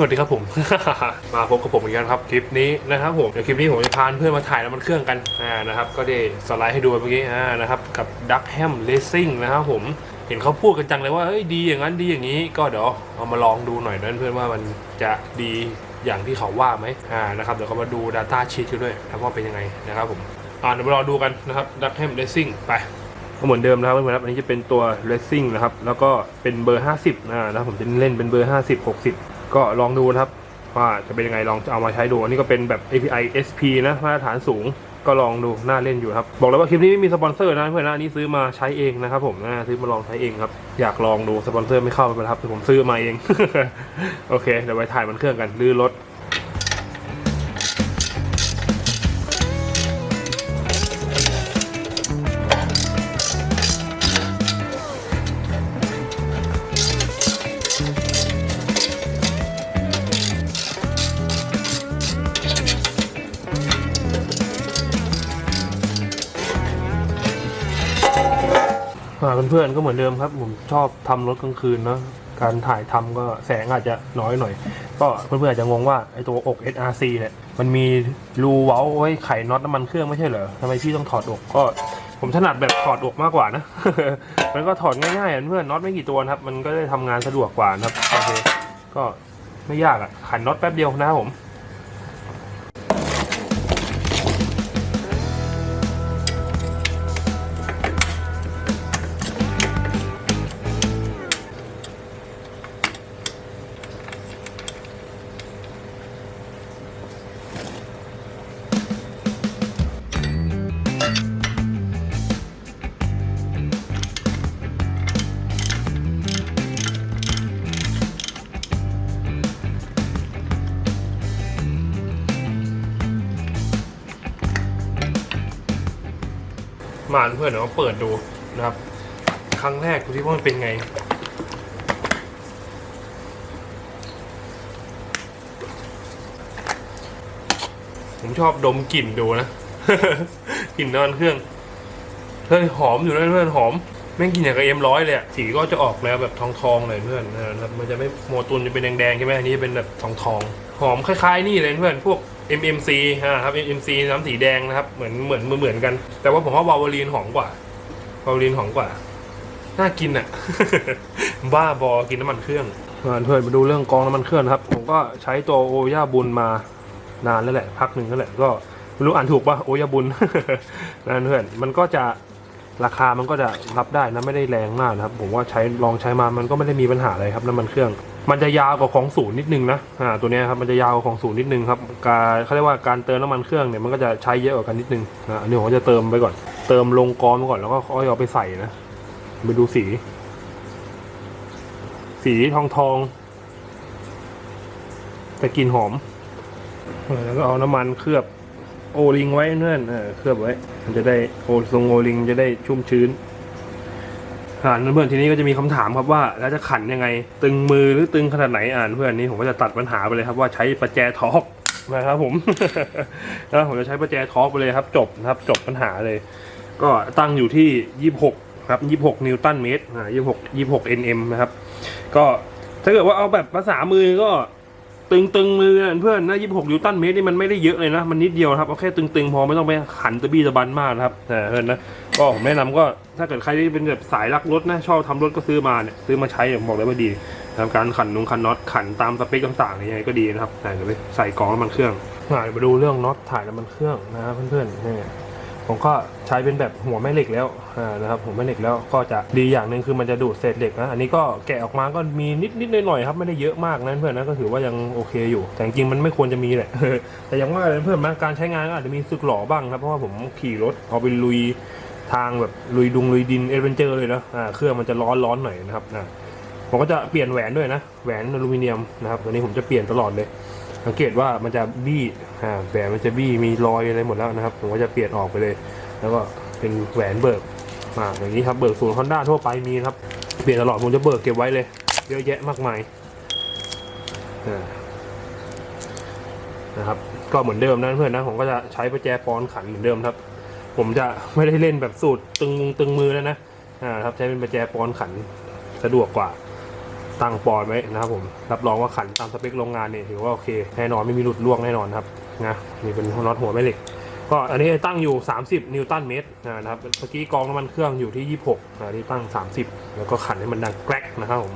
สวัสดีครับผม มาพบกับผมอีกแล้วครับคลิปนี้นะครับผมเดี๋ยวคลิปนี้ผมจะพาเพื่อนมาถ่ายน้ำมันเครื่องกันอ่านะครับก็ได้สไลด์ให้ดูเมื่อกี้อ่านะครับกับดักแฮมเลสซิ่งนะครับผมเห็นเขาพูดกันจังเลยว่าเอ้ยดีอย่างนั้นดีอย่างนี้ก็เดี๋ยวเอามาลองดูหน่อยนะเพื่อนว่ามันจะดีอย่างที่เขาว่าไหมอ่านะครับเดี๋ยวก็มาดู Data Sheet กันด้วยนะว่าเป็นยังไงนะครับผมอ่าเดี๋ยวมารอดูกันนะครับดักแฮมเลสซิ่งไปก็เหมือนเดิมนะครับเพื่อนครับอันนี้จะเป็นตัว racing นะครับแล้วก็เป็นเบอร์ 50นะครับผมจะเล่นเป็นเบอร์ 50 60 ก็ลองดูนะครับว่าจะเป็นยังไงลองเอามาใช้ดู อันนี้ก็เป็นแบบ API SP นะมาตรฐานสูงก็ลองดูน่าเล่นอยู่ครับ บอกเลยว่าคลิปนี้ไม่มีสปอนเซอร์นะเพื่อนนะอันนี้ซื้อมาใช้เองนะครับผมนะซื้อมาลองใช้เองครับ อยากลองดูสปอนเซอร์ไม่เข้าไปนะครับแต่ผมซื้อมาเอง โอเค เดี๋ยวไปถ่ายมันเครื่องกันลื้อรถ อ่าเพื่อนๆก็เหมือนเดิมครับ ผมชอบทำรถกลางคืนเนาะการถ่ายทำก็แสงอาจจะน้อยหน่อย ก็เพื่อนๆอาจจะงงว่าไอ้ตัวอก SRC เนี่ยมันมีรูเว้าไว้ไขน็อตน้ำมันเครื่องไม่ใช่เหรอทำไมพี่ต้องถอดอกก็ผมถนัดแบบถอดอกมากกว่านะ มันก็ถอดง่ายๆเพื่อนน็อตไม่กี่ตัวครับ มันก็ได้ทำงานสะดวกกว่านะครับโอเคก็ไม่ยากอะขันน็อตแป๊บเดียวนะครับผม มาเพื่อนเดี๋ยวมาเปิดดูนะครับ ครั้งแรกดูที่ว่ามันเป็นไง ผมชอบดมกลิ่นดูนะกลิ่นน้ำมันเครื่องเฮ้ยหอมอยู่นะเพื่อนหอมแม่งกินอย่างกับเอ็มร้อยเลยสีก็จะออกแล้วแบบทองทองเลยเพื่อนนะครับมันจะไม่โมตุนจะเป็นแดงๆใช่ไหมอันนี้จะเป็นแบบทองทองหอมคล้ายๆนี่เลยเพื่อนพวก MMC อ่าครับ MMC น้ำสีแดงนะครับ เหมือนเหมือนเหมือนกัน แต่ว่าผมว่าวาวารีนหอมกว่าวาวารีนหอมกว่า น่ากินอะบ้าบอกินน้ำมันเครื่องมาเพื่อนมาดูเรื่องกองน้ำมันเครื่องนะครับ ผมก็ใช้ตัวโอย่าบุญมานานแล้วแหละ พักหนึ่งแล้วแหละ ก็ไม่รู้อ่านถูกปะโอยาบุญนั่นเพื่อนมันก็จะราคามันก็จะรับได้นะไม่ได้แรงมากนะครับ ผมว่าใช้ลองใช้มามันก็ไม่ได้มีปัญหาอะไรครับน้ำมันเครื่อง มันจะยาวกว่าของศูนย์นิดนึงนะอ่าตัวนี้ครับมันจะยาวกว่าของศูนย์นิดนึงครับการเขาเรียกว่าการเติมน้ำมันเครื่องเนี่ยมันก็จะใช้เยอะกว่ากันนิดนึงนะอันนี้ผมก็จะเติมไปก่อน เติมลงกรอนก่อนแล้วก็ค่อยเอาไปใส่นะไปดูสี สีทองทองแต่กลิ่นหอมแล้วก็เอาน้ำมันเคลือบโอลิงไว้เพื่อนเออเคลือบไว้ มันจะได้โอทรงโอลิงจะได้ชุ่มชื้น อ่านเพื่อนทีนี้ก็จะมีคำถามครับว่าแล้วจะขันยังไง ตึงมือหรือตึงขนาดไหนอ่านเพื่อนนี้ผมก็จะตัดปัญหาไปเลยครับว่าใช้ประแจทอกนะครับผมแล้วผมจะใช้ประแจทอกไปเลยครับ จบนะครับ จบปัญหาเลย ก็ตั้งอยู่ที่ยี่หกครับยี่หกนิวตันเมตรอ่ายี่หกยี่หกเอ็นเอ็มนะครับ ก็ถ้าเกิดว่าเอาแบบภาษามือก็ตึงตึงมือนะเพื่อนนะยี่หกนิวตันเมตรนี่มันไม่ได้เยอะเลยนะ มันนิดเดียวครับ เอาแค่ตึงๆพอไม่ต้องไปขันตะบี้ตะบันมากนะครับแต่เพื่อนนะ ก็ผมแนะนำก็ ถ้าเกิดใครที่เป็นแบบสายรักรถนะชอบทำรถก็ซื้อมาเนี่ยซื้อมาใช้ผมบอกเลยว่าดีทำการขันนุงขันน็อตขันตามสเปคต่างๆยังไงก็ดีนะครับแต่เดี๋ยวไปใส่กล่องน้ำมันเครื่องอ่ายมาดูเรื่องน็อตถ่ายน้ำมันเครื่องนะครับเพื่อนๆนี่ผมก็ใช้เป็นแบบหัวแม่เหล็กแล้วนะครับหัวแม่เหล็กแล้วก็จะดีอย่างหนึ่งคือมันจะดูดเศษเหล็กนะอันนี้ก็แกะออกมาก็มีนิดนิดๆหน่อยๆครับไม่ได้เยอะมากนะเพื่อนนะก็ถือว่ายังโอเคอยู่ แต่จริงๆมันไม่ควรจะมีแหละแต่อยังว่าเพื่อนนะการใช้งานก็อาจจะมีสึกหล่อบ้างครับเพราะว่าผมขี่รถเอาไปลุย ทางแบบลุยดุงลุยดินเอเวนเจอร์เลยนะอ่าเครื่องมันจะร้อนร้อนหน่อยนะครับอ่าผมก็จะเปลี่ยนแหวนด้วยนะแหวนอลูมิเนียมนะครับตัวนี้ผมจะเปลี่ยนตลอดเลย สังเกตว่ามันจะบี้อ่าแหวนมันจะบี้มีรอยอะไรหมดแล้วนะครับ ผมก็จะเปลี่ยนออกไปเลย แล้วก็เป็นแหวนเบิกมาอย่างนี้ครับเบิกศูนย์ฮอนด้าทั่วไปมีครับเปลี่ยนตลอดผมจะเบิกเก็บไว้เลย เยอะแยะมากมายอ่านะครับก็เหมือนเดิมนะเพื่อนนะผมก็จะใช้ประแจปอนขันเหมือนเดิมครับ ผมจะไม่ได้เล่นแบบสูตรตึงตึงมือแล้วนะอ่าครับใช้เป็นประแจปอนขันสะดวกกว่าตั้งปอนไว้นะครับผมรับรองว่าขันตามสเปคโรงงานเนี่ยถือว่าโอเคแน่นอนไม่มีหลุดล่วงแน่นอนครับนะนี่เป็นน็อตหัวแม่เหล็ก ก็อันนี้ตั้งอยู่ 30 นิวตันเมตรนะครับเมื่อกี้กองน้ำมันเครื่องอยู่ที่ 26อันนี้ตั้ง 30 แล้วก็ขันให้มันดังแกรกนะครับผม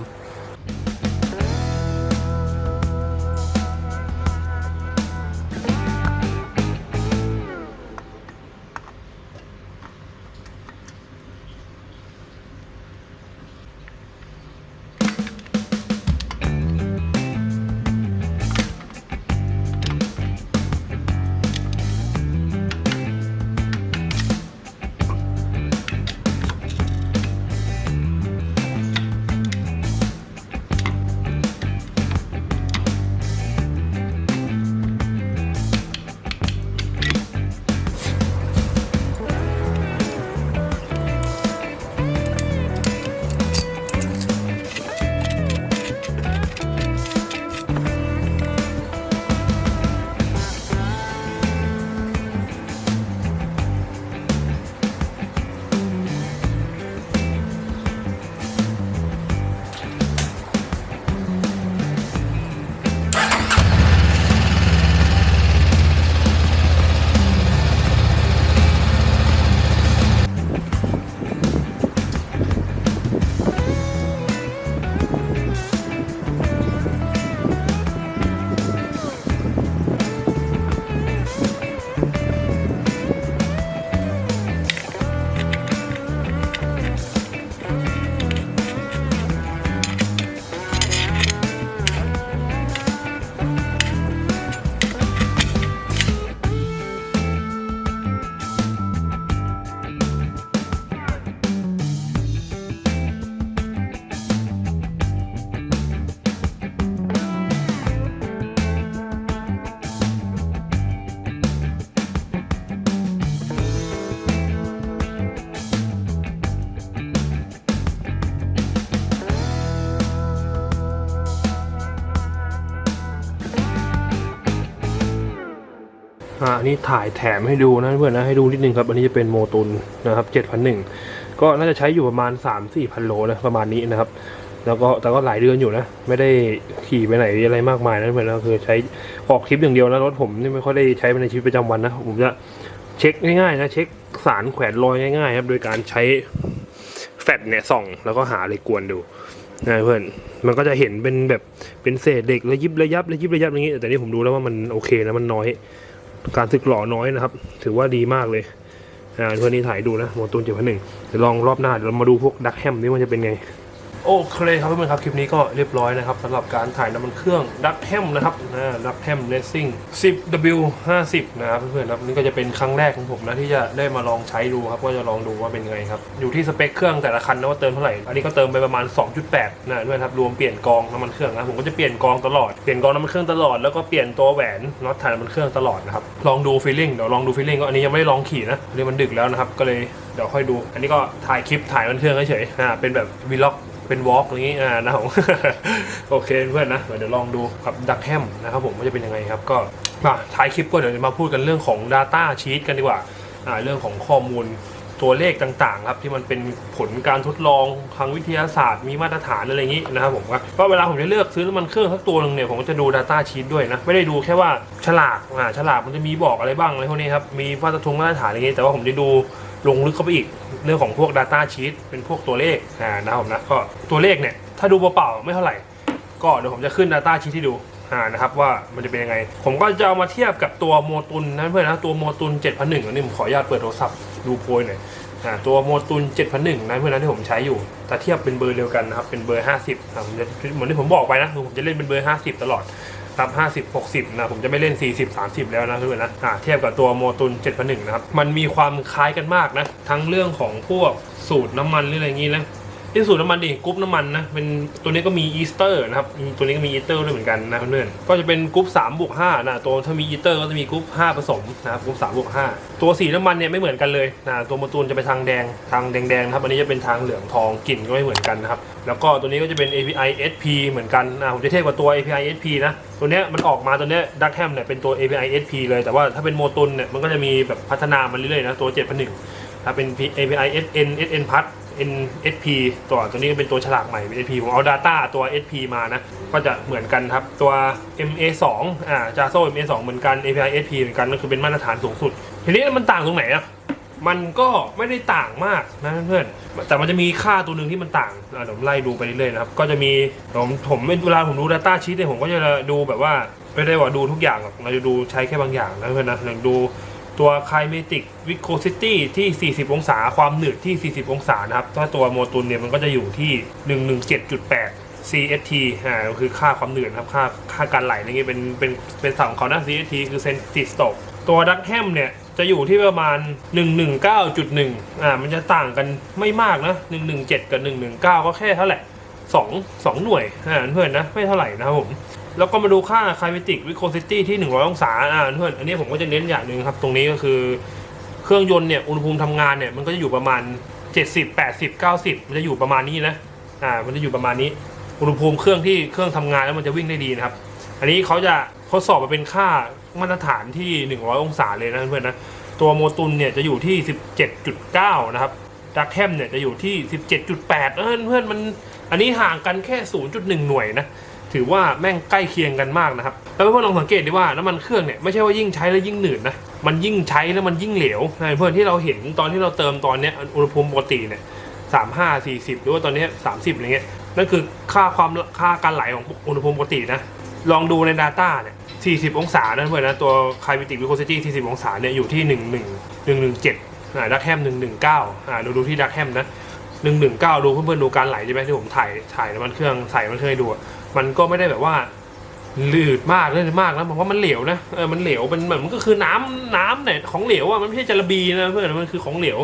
อ่าอันนี้ถ่ายแถมให้ดูนะเพื่อนนะให้ดูนิดนึงครับ อันนี้จะเป็นโมตุนนะครับ7,001ก็น่าจะใช้อยู่ประมาณ3-4พันโลนะประมาณนี้นะครับ แล้วก็แต่ก็หลายเดือนอยู่นะ ไม่ได้ขี่ไปไหนอะไรมากมายนะเพื่อนนะคือใช้ออกทริปอย่างเดียวนะรถผมนี่ไม่ค่อยได้ใช้ในชีวิตประจำวันนะผมจะเช็คง่ายๆนะเช็คสารแขวนรอยง่ายๆครับโดยการใช้แฟลชเนี่ยส่อง แล้วก็หาอะไรกวนดูนะเพื่อนมันก็จะเห็นเป็นแบบเป็นเศษเด็กระยิบระยับระยิบระยับอย่างนี้ แต่นี่ผมดูแล้วว่ามันโอเคนะมันน้อย การสึกหล่อน้อยนะครับ ถือว่าดีมากเลยอ่าเพื่อนนี้ถ่ายดูนะโมตูนเจ็ดพันหนึ่งลองรอบหน้าเดี๋ยวเรามาดูพวกดักแฮมนี่มันจะเป็นไง โอเคครับเพื่อนๆครับ คลิปนี้ก็เรียบร้อยนะครับสำหรับการถ่ายน้ำมันเครื่องดักแฮมนะครับนะดักแฮมเลสซิ่ง 10W 50 นะครับเพื่อนๆครับนี่ก็จะเป็นครั้งแรกของผมนะที่จะได้มาลองใช้ดูครับว่าจะลองดูว่าเป็นไงครับ อยู่ที่สเปคเครื่องแต่ละคันนะว่าเติมเท่าไหร่ อันนี้ก็เติมไปประมาณ 2.8 นะเพื่อนครับรวมเปลี่ยนกองน้ำมันเครื่องนะผมก็จะเปลี่ยนกองตลอดเปลี่ยนกองน้ำมันเครื่องตลอดแล้วก็เปลี่ยนตัวแหวนน็อตถ่ายน้ำมันเครื่องตลอดนะครับลองดูฟีลลิ่งเดี๋ยวลองดูฟีลลิ่งก็อันนี้ยังไม่ได้ลองขี่นะอันนี้มันดึกแล้วนะครับก็เลยเดี๋ยวค่อยดู อันนี้ก็ถ่ายคลิปถ่ายน้ำมันเครื่องเฉยๆอ่าเป็นแบบวีล็อก เป็นวอล์กอย่างนี้อ่านะผมโอเคเพื่อนนะเดี๋ยวลองดูกับดักแฮมนะครับผมว่าจะเป็นยังไงครับก็มาท้ายคลิปก็เดี๋ยวจะมาพูดกันเรื่องของ Data Sheet กันดีกว่าอ่าเรื่องของข้อมูลตัวเลขต่างๆครับที่มันเป็นผลการทดลองทางวิทยาศาสตร์ มีมาตรฐานอะไรอย่างนี้นะครับผมว่าก็เวลาผมจะเลือกซื้อน้ำมันเครื่องสักตัวหนึงเนี่ยผมก็จะดู Data Sheet ด้วยนะ ไม่ได้ดูแค่ว่าฉลากอ่าฉลากมันจะมีบอกอะไรบ้างอะไรพวกนี้ครับมีมาตรฐานมาตรฐานอะไรอย่างนี้ แต่ว่าผมจะดู ลงลึกเข้าไปอีกเรื่องของพวก Data Sheet เป็นพวกตัวเลขอ่านะครับผมนะก็ตัวเลขเนี่ยถ้าดูเปล่าๆไม่เท่าไหร่ ก็เดี๋ยวผมจะขึ้น Data Sheet ที่ดูอ่านะครับว่ามันจะเป็นยังไง ผมก็จะเอามาเทียบกับตัวโมตุนนะเพื่อนนะตัวโมตุน7001อันนี้ผมขออนุญาตเปิดโทรศัพท์ดูโพยหน่อยอ่าตัวโมตุน7001นะเพื่อนนะที่ผมใช้อยู่แต่เทียบเป็นเบอร์เดียวกันนะครับเป็นเบอร์ 50อ่าผมจะเหมือนที่ผมบอกไปนะคือผมจะเล่นเป็นเบอร์ 50 ตลอด ครับ 50 60 นะผมจะไม่เล่น 40 30 แล้วนะเพื่อนนะอ่าเทียบกับตัวโมตุน7,1นะครับ มันมีความคล้ายกันมากนะ ทั้งเรื่องของพวกสูตรน้ำมันหรืออะไรอย่างนี้นะ ที่สูตรน้ำมันดิกรุ๊ปน้ำมันนะเป็นตัวนี้ก็มีอีสเตอร์นะครับตัวนี้ก็มีอีสเตอร์ด้วยเหมือนกันนะเพื่อนๆก็จะเป็นกรุ๊ป3บวก5นะตัวถ้ามีอีสเตอร์ก็จะมีกรุ๊ป5ผสมนะครับกรุ๊ป3บวก5ตัวสีน้ำมันเนี่ยไม่เหมือนกันเลยนะตัวโมตูนจะไปทางแดงทางแดงๆนะครับอันนี้จะเป็นทางเหลืองทองกลิ่นก็ไม่เหมือนกันนะครับแล้วก็ตัวนี้ก็จะเป็น API SP เหมือนกันนะผมจะเทียบกับตัว API SP นะตัวเนี้ยมันออกมาตัวเนี้ยดักแฮมเนี่ยเป็นตัว API SP เลยแต่ว่าถ้าเป็นโมตุนเนี่ยมันก็จะมีแบบพัฒนามันเรื่อยๆนะตัว7,1ถ้าเป็น API SN SN พัท NSP ตัวตัวนี้เป็นตัวฉลากใหม่เป็น SP ผมเอา Data ตัว SP มานะ ก็จะเหมือนกันครับ ตัว MA2 อ่า JASO MA2 เหมือนกัน API SP เหมือนกันก็คือเป็นมาตรฐานสูงสุด ทีนี้มันต่างตรงไหนอะมันก็ไม่ได้ต่างมากนะเพื่อนแต่มันจะมีค่าตัวหนึ่งที่มันต่างอะเดี๋ยวผมไล่ดูไปเรื่อยๆนะครับ ก็จะมีผมผมเวลาผมดู Data Sheet เนี่ยผมก็จะดูแบบว่าไม่ได้ว่าดูทุกอย่างหรอกเราจะดูใช้แค่บางอย่างนะเพื่อนนะดู ตัว Kinetic Viscosity ที่ 40 องศา ความหนืดที่ 40 องศานะครับ ถ้าตัวโมตุลเนี่ยมันก็จะอยู่ที่ 117.8 CST อ่าก็คือค่าความหนืดครับ ค่าค่าการไหลอะไรเงี้เป็นเป็นเป็นสั่งของเขานะ CST คือเซนติสโตกตัวดักแฮมเนี่ยจะอยู่ที่ประมาณ 119.1 อ่า มันจะต่างกันไม่มากนะ 117 กับ 119 ก็แค่เท่าไหร่2 2หน่วยอ่าเพื่อนนะ ไม่เท่าไหร่นะครับผม แล้วก็มาดูค่า Kinetic Viscosity ที่ 100 องศาอ่าเพื่อนอันนี้ผมก็จะเน้นอย่างหนึ่งครับ ตรงนี้ก็คือเครื่องยนต์เนี่ยอุณหภูมิทำงานเนี่ยมันก็จะอยู่ประมาณ 70 80 90 มันจะอยู่ประมาณนี้นะอ่ามันจะอยู่ประมาณนี้ อุณหภูมิเครื่องที่เครื่องทำงานแล้วมันจะวิ่งได้ดีนะครับ อันนี้เขาจะทดสอบมาเป็นค่ามาตรฐานที่ 100 องศาเลยนะเพื่อนนะตัวโมตุลเนี่ยจะอยู่ที่ 17.9 นะครับดักแฮมเนี่ยจะอยู่ที่ 17.8 เออเพื่อนมันอันนี้ห่างกันแค่ 0.1 หน่วยนะ ถือว่าแม่งใกล้เคียงกันมากนะครับแล้วเพื่อนลองสังเกตดีว่าน้ำมันเครื่องเนี่ยไม่ใช่ว่ายิ่งใช้แล้วยิ่งหนืดนะมันยิ่งใช้แล้วมันยิ่งเหลวนะเพื่อนที่เราเห็นตอนที่เราเติมตอนเนี้ยอุณหภูมิปกติเนี่ยสามห้าสี่สิบหรือว่าตอนเนี้สามสิบอะไรเงี้ยนั่นคือค่าความค่าการไหลของอุณหภูมิปกตินะลองดูใน Data เนี่ย40 องศานะเพื่อนนะตัว Kinetic Viscosity 40 องศาเนี่ยอยู่ที่ 11 117อ่าดักแฮม119อ่าดูดูที่ดักแฮมนะ119 ดูเพื่อนๆดูการไหลใช่ไหมที่ผมถ่ายถ่ายน้ำมันเครื่องใส่มันเครื่องให้ดูอ มันก็ไม่ได้แบบว่าลืดมากเลยมากนะเพราะว่ามันเหลวนะเออมันเหลวเป็นเหมือนมันก็คือน้ำน้ำเนี่ยของเหลวอะมันไม่ใช่จาระบีนะเพื่อนมันคือของเหลว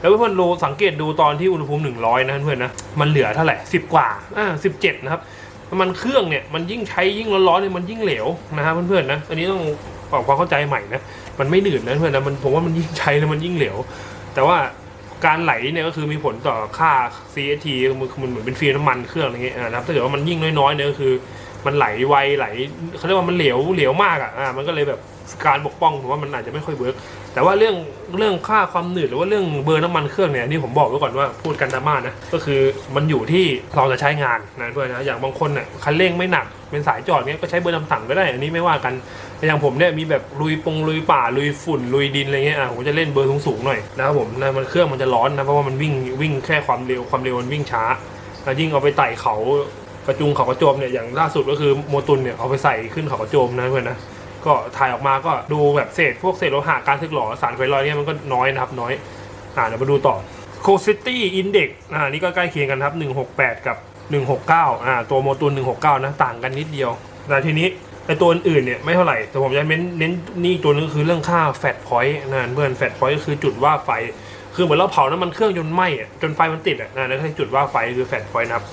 แล้วเพื่อนๆดูสังเกตดูตอนที่อุณหภูมิ 100 นะเพื่อนนะมันเหลือเท่าไหร่10กว่าอ่า17นะครับมันเครื่องเนี่ยมันยิ่งใช้ยิ่งร้อนๆเนี่ยมันยิ่งเหลวนะครับเพื่อนๆนะอันนี้ต้องปรับความเข้าใจใหม่นะมันไม่หนืดนะเพื่อนนะมันผมว่ามันยิ่งใช้แล้วมันยิ่งเหลว แต่ว่า การไหลเนี่ยก็คือมีผลต่อค่า CST มันเหมือนเป็นฟรีน้ำมันเครื่องอะไรเงี้ยนะครับถ้าเกิดว่ามันยิ่งน้อยๆเนี่ยก็คือ มันไหลไวไหลเขาเรียกว่ามันเหลวเหลวมากอะอ่ามันก็เลยแบบการปกป้องผมว่ามันอาจจะไม่ค่อยเวิร์กแต่ว่าเรื่องเรื่องค่าความหนืดหรือว่าเรื่องเบอร์น้ำมันเครื่องเนี่ยนี่ผมบอกไว้ก่อนว่าพูดกันดราม่านะก็คือมันอยู่ที่เราจะใช้งานนะเพื่อนนะอย่างบางคนเนี่ยคันเร่งไม่หนักเป็นสายจอดเนี่ยก็ใช้เบอร์ต่ำๆก็ได้ อันนี้ไม่ว่ากันอย่างผมเนี่ยมีแบบลุยปงลุยป่าลุยฝุ่นลุยดินอะไรเงี้ยอะผมจะเล่นเบอร์สูงๆหน่อยนะครับผมนะมันเครื่องมันจะร้อนนะเพราะว่ามันวิ่งวิ่งแค่ความเร็วความเร็วมันวิ่งช้ายิ่งเอาไปไต่เขา กระจุงเขากระโจมเนี่ยอย่างล่าสุดก็คือโมตุนเนี่ยเอาไปใส่ขึ้นเขากระโจมนะเพื่อนนะก็ถ่ายออกมาก็ดูแบบเศษพวกเศษโลหะการสึกหรอสารไฟลอยเนี่ยมันก็น้อยนะครับน้อยอ่าเดี๋ยวมาดูต่อ c o s i t y Index อ่านี่ก็ใกล้เคียงกันครับ 168 กับ 169อ่าตัวโมตุล169 นะ ต่างกันนิดเดียว แต่ทีนี้ไอตัวอื่นๆเนี่ยไม่เท่าไหร่ แต่ผมจะเน้นเน้นนี่ตัวนึงคือเรื่องค่าแฟตพอยต์นะเพื่อนแฟตพอยต์ก็คือจุดว่าไฟ คือเหมือนเราเผาน้ำมันเครื่องจนไหม้จนไฟมันติดอะนะนั่นคือจุดว่าไฟคือแฟตพอยต์นะครับ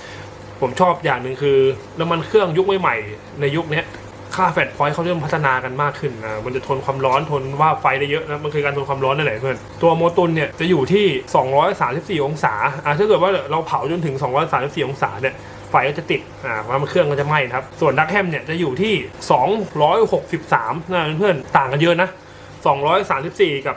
ผมชอบอย่างหนึ่งคือน้ำมันเครื่องยุคใหม่ๆในยุคนี้ค่าแฟตพอยต์เขาเริ่มพัฒนากันมากขึ้นนะมันจะทนความร้อนทนว่าไฟได้เยอะนะ มันคือการทนความร้อนนั่นแหละเพื่อน ตัวโมตุลเนี่ยจะอยู่ที่ 234 องศาอ่าถ้าเกิดว่าเราเผาจนถึง 234 องศาเนี่ยไฟก็จะติด อ่าเพราะมันเครื่องก็จะไหม้นะครับ ส่วนดักแฮมเนี่ยจะอยู่ที่ 263นะเพื่อนๆต่างกันเยอะนะ 234 กับ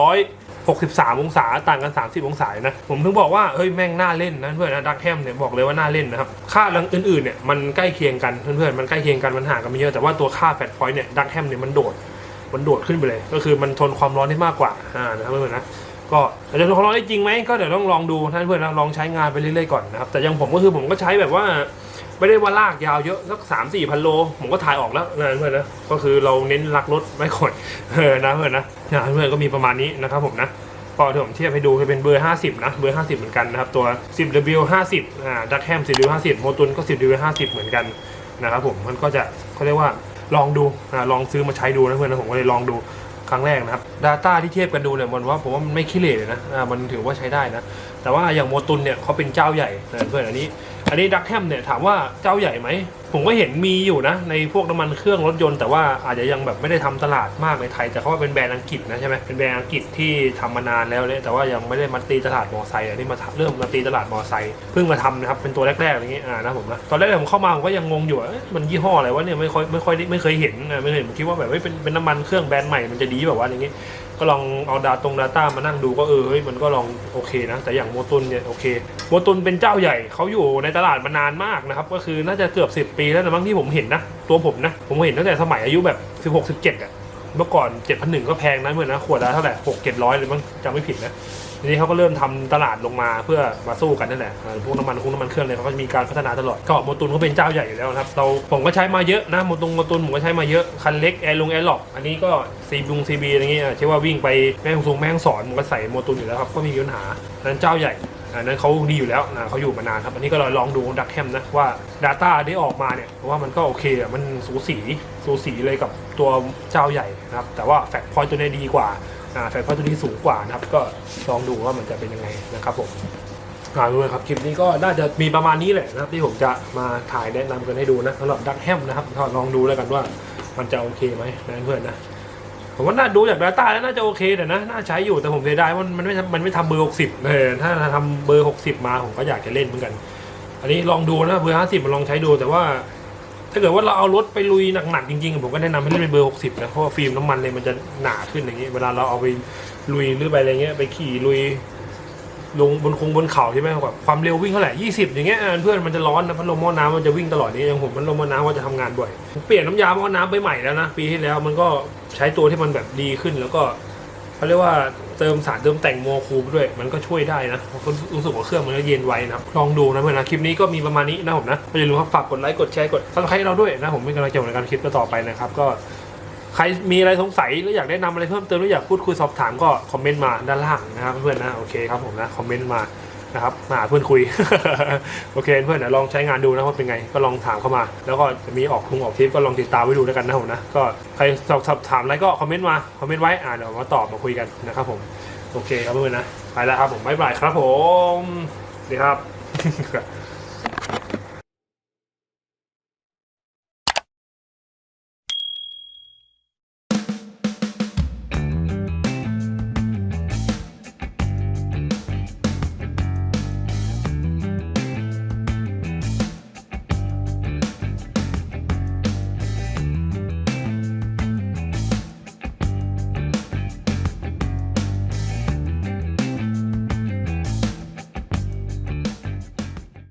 200 63 องศาต่างกัน 30 องศานะ ผมถึงบอกว่าเฮ้ยแม่งน่าเล่นนะเพื่อนนะดักแฮมเนี่ยบอกเลยว่าน่าเล่นนะครับ ค่ารังอื่นๆเนี่ยมันใกล้เคียงกันเพื่อนๆมันใกล้เคียงกันมันห่างกันไม่เยอะแต่ว่าตัวค่าแฟตพอยต์เนี่ยดักแฮมเนี่ยมันโดดมันโดดขึ้นไปเลย ก็คือมันทนความร้อนได้มากกว่าอ่านะครับเพื่อนๆนะก็อาจจะทนความร้อนได้จริงไหมก็เดี๋ยวต้องลองดูท่านเพื่อนนะลองใช้งานไปเรื่อยๆก่อนนะครับแต่อยังผมก็คือผมก็ใช้แบบว่า ไม่ได้ว่าลากยาวเยอะสักสามสี่พันโล ผมก็ถ่ายออกแล้วนะเพื่อนนะก็คือเราเน้นรักรถไม่ก่อนเออนะเพื่อนนะนะเพื่อนก็มีประมาณนี้นะครับผมนะก็เดี๋ยวผมเทียบให้ดูจะเป็นเบอร์ 50 นะ เบอร์ 50 เหมือนกันนะครับ ตัว 10W 50อ่าดักแฮม 10W 50 โมตุนก็ 10W 50 เหมือนกันนะครับผมมันก็จะเขาเรียกว่าลองดูอ่าลองซื้อมาใช้ดูนะเพื่อนนะผมก็เลยลองดูครั้งแรกนะครับ Data ที่เทียบกันดูเนี่ยมันว่าผมว่ามันไม่ขี้เหร่เลยนะอ่ามันถือว่าใช้ได้นะ แต่ว่าอย่างโมตุนเนี่ยเขาเป็นเจ้าใหญ่นะเพื่อนอันนี้ อันนี้ดักแฮมเนี่ยถามว่าเจ้าใหญ่ไหม ผมก็เห็นมีอยู่นะ ในพวกน้ำมันเครื่องรถยนต์แต่ว่าอาจจะยังแบบไม่ได้ทำตลาดมากในไทย แต่เขาว่าเป็นแบรนด์อังกฤษนะใช่ไหมเป็นแบรนด์อังกฤษที่ทำมานานแล้วเลยแต่ว่ายังไม่ได้มาตีตลาดมอไซค์อันนี้มาเริ่มมาตีตลาดมอไซค์เพิ่งมาทำนะครับเป็นตัวแรกๆอย่างนี้อ่านะผมนะตอนแรกผมเข้ามาผมก็ยังงงอยู่ว่ามันยี่ห้ออะไรวะเนี่ยไม่ค่อยไม่ค่อยไม่เคยเห็นนะไม่เคยเห็นผมคิดว่าแบบเฮ้ยเป็นเป็นน้ำมันเครื่องแบรนด์ใหม่มันจะดีแบบว่าอย่างนี้ก็ลองเอาดาตรงดาต้ามานั่งดูก็เออเฮ้ยมันก็ลองโอเคนะ แต่อย่างโมตุนเนี่ยโอเคโมตุนเป็นเจ้าใหญ่เขาอยู่ในตลาดมานานมากนะครับก็คือน่าจะเกือบ 10 ปีแล้วนะมั้งที่ผมเห็นนะ ตัวผมนะ ผมเห็นตั้งแต่สมัยอายุแบบ16 17อะเมื่อก่อน7,100ก็แพงนะเหมือนนะขวดละเท่าไหร่6 700เลยมั้งจำไม่ผิดนะทีนี้เขาก็เริ่มทำตลาดลงมาเพื่อมาสู้กันนั่นแหละพวกน้ำมันคงน้ำมันเครื่องเลยเขาก็จะมีการพัฒนาตลอดก็โมตุนเขาเป็นเจ้าใหญ่อยู่แล้วนะครับเราผมก็ใช้มาเยอะนะโมตุนโมตุนผมก็ใช้มาเยอะคันเล็กแอร์ลุงแอร์ล็อกอันนี้ก็ซีบุงซีบีอะไรเงี้ยใช่ว่าวิ่งไปแม่งสงแม่งสอนผมก็ใส่โมตุนอยู่แล้วครับก็มีปัญหานั้นเจ้าใหญ่ อันนั้นเขาดีอยู่แล้วนะเขาอยู่มานานครับ อันนี้ก็ลองดูดักแฮมนะว่า Data ที่ออกมาเนี่ยว่ามันก็โอเคอะมันสูสีสูสีเลยกับตัวเจ้าใหญ่นะครับ แต่ว่าแฟกพอยต์ตัวนี้ดีกว่าแฟกพอยต์ตัวนี้สูงกว่านะครับ ก็ลองดูว่ามันจะเป็นยังไงนะครับผมอ่าดูเลยครับคลิปนี้ก็น่าจะมีประมาณนี้แหละนะครับ ที่ผมจะมาถ่ายแนะนำกันให้ดูนะสำหรับดักแฮมนะครับลองดูแล้วกันว่ามันจะโอเคไหมนะเพื่อนนะ ผมว่าน่าดูจาก Data แล้วน่าจะโอเคแต่นะน่าใช้อยู่แต่ผมเสียดายว่ามันไม่มันไม่ทำเบอร์ 60เออถ้าทำเบอร์ 60 มาผมก็อยากจะเล่นเหมือนกัน อันนี้ลองดูนะเบอร์ 50มันลองใช้ดูแต่ว่า ถ้าเกิดว่าเราเอารถไปลุยหนักๆจริงๆผมก็แนะนำให้เล่นเป็นเบอร์ 60นะเพราะฟิล์มน้ำมันเลยมันจะหนาขึ้นอย่างนี้ยเวลาเราเอาไปลุยหรือไปอะไรเงี้ยไปขี่ลุยลงบนคงบนเขาใช่ไหมแบบความเร็ววิ่งเท่าไหร่ยี่สิบอย่างเงี้ยเพื่อนมันจะร้อนนะพัดลมหม้อน้ำมันจะวิ่งตลอดนี้อย่างผมพัดลมหม้อน้ำก็จะทำงานบ่อยเปลี่ยนน้ำยาหม้อน้ำไปใหม่แล้วนะปีที่แล้วมันก็ ใช้ตัวที่มันแบบดีขึ้นแล้วก็เขาเรียกว่าเติมสารเติมแต่งโมคูลด้วย มันก็ช่วยได้นะรู้สึกว่าเครื่องมันก็เย็นไวนะลองดูนะเพื่อนนะคลิปนี้ก็มีประมาณนี้นะผมนะอย่าลืมครับฝากกดไลค์กดแชร์กดซับสไครต์เราด้วยนะผมเป็นกำลังใจในการคลิปต่อไปนะครับก็ใครมีอะไรสงสัยหรืออยากแนะนำอะไรเพิ่มเติมหรืออยากพูดคุยสอบถามก็คอมเมนต์มาด้านล่างนะครับเพื่อนๆนะโอเคครับผมนะคอมเมนต์มา นะครับมาหาเพื่อนคุย โอเคเพื่อนนะลองใช้งานดูนะว่าเป็นไง ก็ลองถามเข้ามา แล้วก็จะมีออกทุงออกทริปก็ลองติดตามไว้ดูแล้วกันนะผมนะก็ใครสอบถามอะไรก็คอมเมนต์มาคอมเมนต์ไว้อ่าเดี๋ยวมาตอบมาคุยกันนะครับผมโอเคครับเพื่อนนะไปแล้วครับผมบ๊ายบายครับผมดีครับ